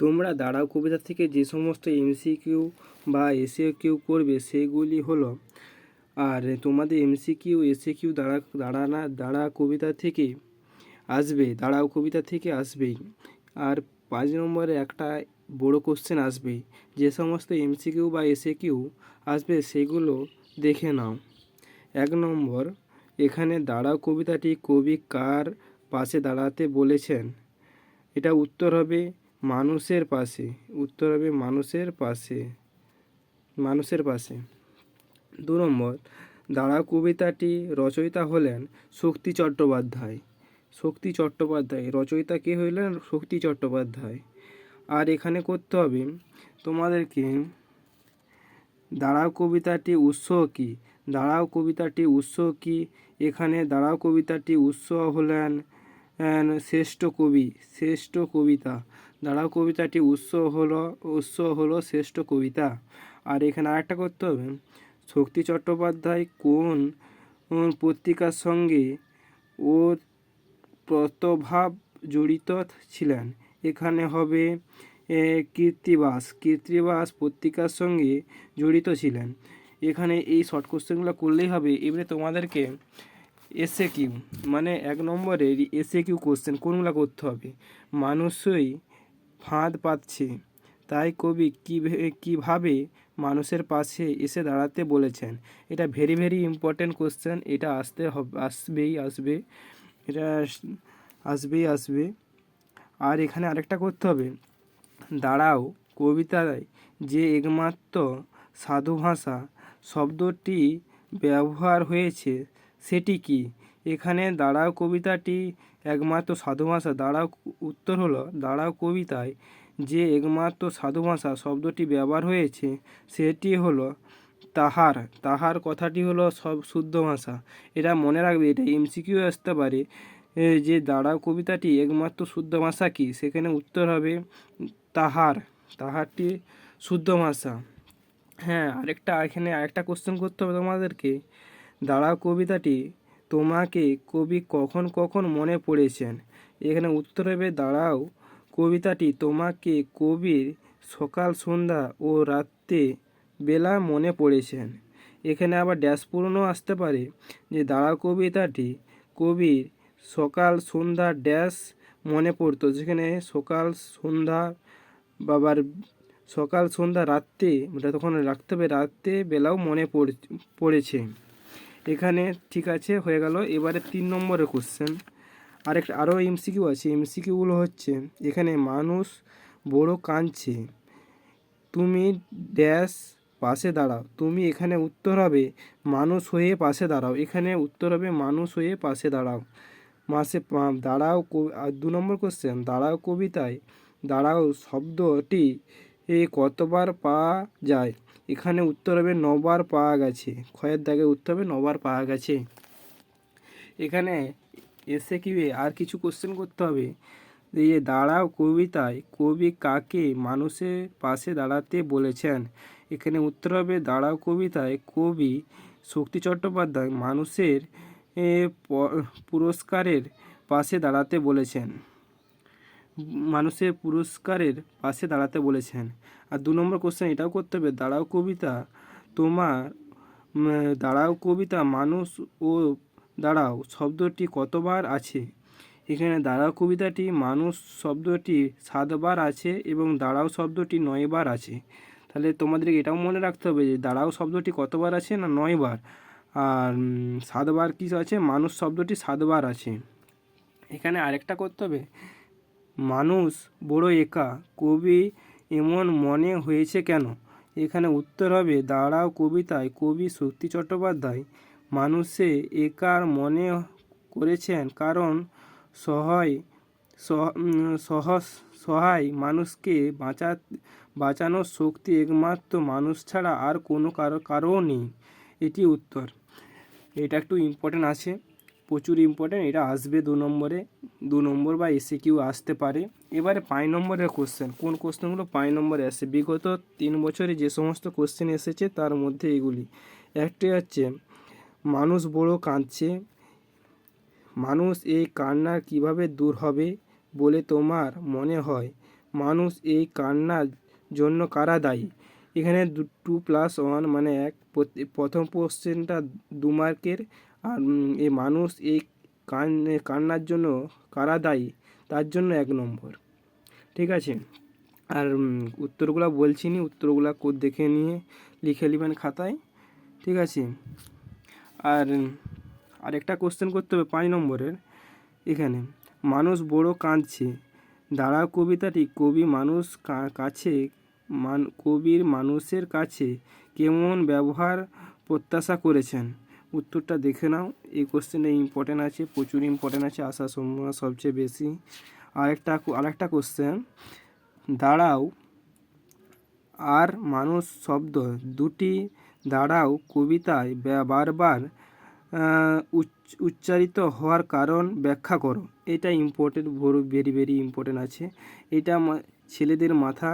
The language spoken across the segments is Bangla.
তোমরা দাঁড়াও, কবিতা থেকে যে সমস্ত এমসিকিউ বা এসে কিউ করবে, সেগুলি হলো, আর তোমাদের এমসিকিউ এসে কিউ দাঁড়া, দাঁড়ানা, দাঁড়া কবিতা থেকে আসবে, দাঁড়াও কবিতা থেকে আসবেই। আর পাঁচ নম্বরে একটা বড় কোশ্চেন আসবে, যে সমস্ত এমসিকিউ বা এসে কিউ আসবে, সেগুলো দেখে নাও। এক নম্বর, এখানে দাঁড়াও কবিতাটি কবি কার পাশে দাঁড়াতে বলেছেন? এটা উত্তর হবে মানুষের পাশে। উত্তর হবে মানুষের পাশে। মানুষের পাশে। দু নম্বর দাঁড়াও কবিতাটি রচয়িতা হলেন শক্তি চট্টোপাধ্যায়। শক্তি চট্টোপাধ্যায়, রচয়িতা কে হইলেন? শক্তি চট্টোপাধ্যায়। আর এখানে করতে হবে, তোমাদেরকে দাঁড়াও কবিতাটি উৎস কী? দাঁড়াও কবিতাটি উৎস কী? এখানে দাঁড়াও কবিতাটি উৎস হলেন শ্রেষ্ঠ কবি, শ্রেষ্ঠ কবিতা। দাঁড়াও, কবিতাটি উৎস হলো উৎস হলো শ্রেষ্ঠ কবিতা। আর এখানে আরেকটা করতে হবে। শক্তি চট্টোপাধ্যায় কোন পত্রিকার সঙ্গে ওর প্রতভাব জড়িত ছিলেন? এখানে হবে কীর্তিবাস। কীর্তিবাস পত্রিকার সঙ্গে জড়িত ছিলেন। এখানে এই শর্ট কোশ্চেনগুলো করলেই হবে। এবারে তোমাদেরকে এসে কিউ মানে এক নম্বরের এসে কিউ কোশ্চেন কোনগুলো করতে হবে? মানুষই ফাঁদ পাচ্ছে। তাই কবি কী কীভাবে মানুষের পাশে এসে দাঁড়াতে বলেছেন? এটা ভেরি ভেরি ইম্পর্ট্যান্ট কোশ্চেন এটা আসতে হবে, আসবেই, আসবে। এটা আস- আসবেই, আসবে। আর এখানে আরেকটা করতে হবে। দাঁড়াও, কবিতায় যে একমাত্র সাধু ভাষা শব্দটি ব্যবহার হয়েছে সেটি কি? এখানে দাঁড়াও কবিতাটি, একমাত্র সাধু ভাষা। দাঁড়াও, উত্তর হলো, দাঁড়াও কবিতায়। যে একমাত্র সাধু ভাষা শব্দটি ব্যবহার হয়েছে, সেটি হলো তাহার। তাহার কথাটি হলো সব শুদ্ধ ভাষা। এটা মনে রাখবে, এটা এমসিকিউ আসতে পারে। যে দাঁড়াও কবিতাটি একমাত্র শুদ্ধ ভাষা কি? সেখানে উত্তর হবে, তাহার। তাহারটি শুদ্ধ ভাষা। হ্যাঁ আরেকটা, এখানে আরেকটা কোশ্চেন করতে হবে তোমাদেরকে। দাঁড়াও কবিতাটি, তোমাকে কবি কখন কখন মনে পড়েছেন? এখানে উত্তর হবে, দাঁড়াও কবিতাটি, তোমাকে কবির সকাল, সন্ধ্যা ও রাত্রে বেলা মনে পড়েছেন। এখানে আবার ড্যাশ পূরণও আসতে পারে, যে দাঁড়াও কবিতাটি, কবির সকাল, সন্ধ্যা ড্যাশ মনে পড়তো, যেখানে সকাল, সন্ধ্যা বাবার সকাল, সন্ধ্যা রাত্রে, তখন রাখতে হবে, রাত্রে বেলাও মনে পড়ে, পড়েছে। এখানে ঠিক আছে, হয়ে গেল। এবারে তিন নম্বরের কোশ্চেন আরেকটা আরও এমসিকিউ আছে। এমসিকিউগুলো হচ্ছে, এখানে মানুষ বড় কাঁদছে। তুমি ড্যাশ পাশে দাঁড়াও। তুমি এখানে উত্তর হবে, মানুষ হয়ে পাশে দাঁড়াও। এখানে উত্তর হবে, মানুষ হয়ে পাশে দাঁড়াও। মাসে দাঁড়াও দু নম্বর কোশ্চেন দাঁড়াও কবিতায়, দাঁড়াও শব্দটি কতবার পাওয়া যায়? এখানে উত্তর হবে নবার পাওয়া গেছে। ক্ষয়ের দাগে উত্তর হবে নবার পাওয়া গেছে। এখানে এসে কি আর কিছু কোশ্চেন করতে হবে। যে, দাঁড়াও কবিতায়। কবি কাকে মানুষের পাশে দাঁড়াতে বলেছেন? এখানে উত্তর হবে, দাঁড়াও কবিতায়। কবি শক্তি চট্টোপাধ্যায় মানুষের পুরস্কারের পাশে দাঁড়াতে বলেছেন। মানুষের পুরস্কারের পাশে দাঁড়াতে বলেছেন। আর দু নম্বর কোশ্চেন এটাও করতে হবে। দাঁড়াও কবিতা, তোমার দাঁড়াও কবিতা, মানুষ ও দাঁড়াও, শব্দটি কতবার আছে? এখানে দাঁড়াও কবিতাটি, মানুষ শব্দটি সাতবার আছে এবং দাঁড়াও শব্দটি নয়বার আছে। তাহলে তোমাদেরকে এটাও মনে রাখতে হবে যে, দাঁড়াও শব্দটি কতবার আছে না নয়বার? আর সাতবার কী আছে? মানুষ শব্দটি সাতবার আছে। এখানে আরেকটা করতে হবে। মানুষ বড় একা, কবি এমন মনে হয়েছে কেন? এখানে উত্তর হবে, দাঁড়াও কবিতায়, কবি শক্তি চট্টোপাধ্যায়। মানুষে একার মনে করেছেন, কারণ সহায়, সহ- সহস, সহায় মানুষকে বাঁচা বাঁচানোর শক্তি একমাত্র মানুষ ছাড়া আর কোনো কারও, কারও নেই। এটি উত্তর। এটা একটু ইম্পর্টেন্ট আছে। প্রচুর ইম্পর্টেন্ট এটা আসবে দু নম্বরে, দু নম্বর বা এসে কিউ আসতে পারে। এবারে পাঁচ নম্বরের কোশ্চেন কোন কোশ্চেনগুলো পাঁচ নম্বরে আসে? বিগত তিন বছরে যে সমস্ত কোশ্চেন এসেছে, তার মধ্যে এগুলি। একটি হচ্ছে, মানুষ বড় কাঁদছে, মানুষ এই কান্না কীভাবে দূর হবে বলে তোমার মনে হয়? মানুষ এই কান্নার জন্য কারা দায়ী? এখানে টু প্লাস ওয়ান মানে এক প্রথম কোশ্চেনটা দু মার্কের আর এই মানুষ এই কান কান্নার জন্য কারা দায়ী? তার জন্য এক নম্বর। ঠিক আছে? আর উত্তরগুলো বলছি নি, উত্তরগুলো কোড দেখে নিয়ে লিখে নেবেন খাতায়। ঠিক আছে? আর, আরেকটা কোশ্চেন করতে হবে পাঁচ নম্বরের। এখানে, মানুষ বড় কাঁদছে। দাঁড়াও কবিতাটি। কবি মানুষ কাছে, মান, কবির মানুষের কাছে কেমন ব্যবহার প্রত্যাশা করেছেন? উত্তরটা দেখে নাও। এই কোশ্চেনটা ইম্পর্টেন্ট আছে, প্রচুর ইম্পর্টেন্ট আছে আসার সম্ভাবনা সবচেয়ে বেশি। আরেকটা আরেকটা কোশ্চেন দাঁড়াও। আর মানুষ শব্দ, দুটি দাঁড়াও কবিতায় বারবার উচ্চারিত হওয়ার কারণ ব্যাখ্যা করো। এটা ইম্পর্টেন্ট ভেরি ভেরি ইম্পর্টেন্ট আছে। এটা ছেলেদের মাথা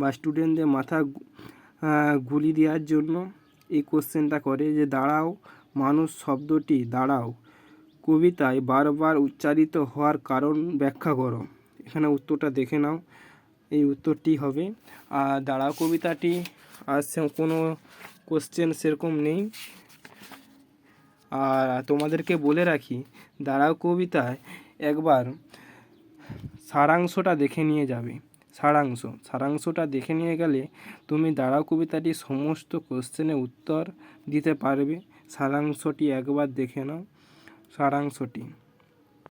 বা স্টুডেন্টদের মাথা গুলি দেওয়ার জন্য এই কোশ্চেনটা করে যে, দাঁড়াও, মানুষ শব্দটি দাঁড়াও। কবিতায় বারবার উচ্চারিত হওয়ার কারণ ব্যাখ্যা করো। এখানে উত্তরটা দেখে নাও। এই উত্তরটি হবে আর দাঁড়াও, কবিতাটি। আর সে- কোনো কোশ্চেন সেরকম নেই। আর তোমাদেরকে বলে রাখি, দাঁড়াও, কবিতায় একবার সারাংশটা দেখে নিয়ে যাবে। সারাংশ। সারাংশটা দেখে নিয়ে গেলে তুমি দাঁড়াও কবিতাটি সমস্ত কোশ্চেনের উত্তর দিতে পারবে। সারাংশটি একবার দেখে নাও। সারাংশটি।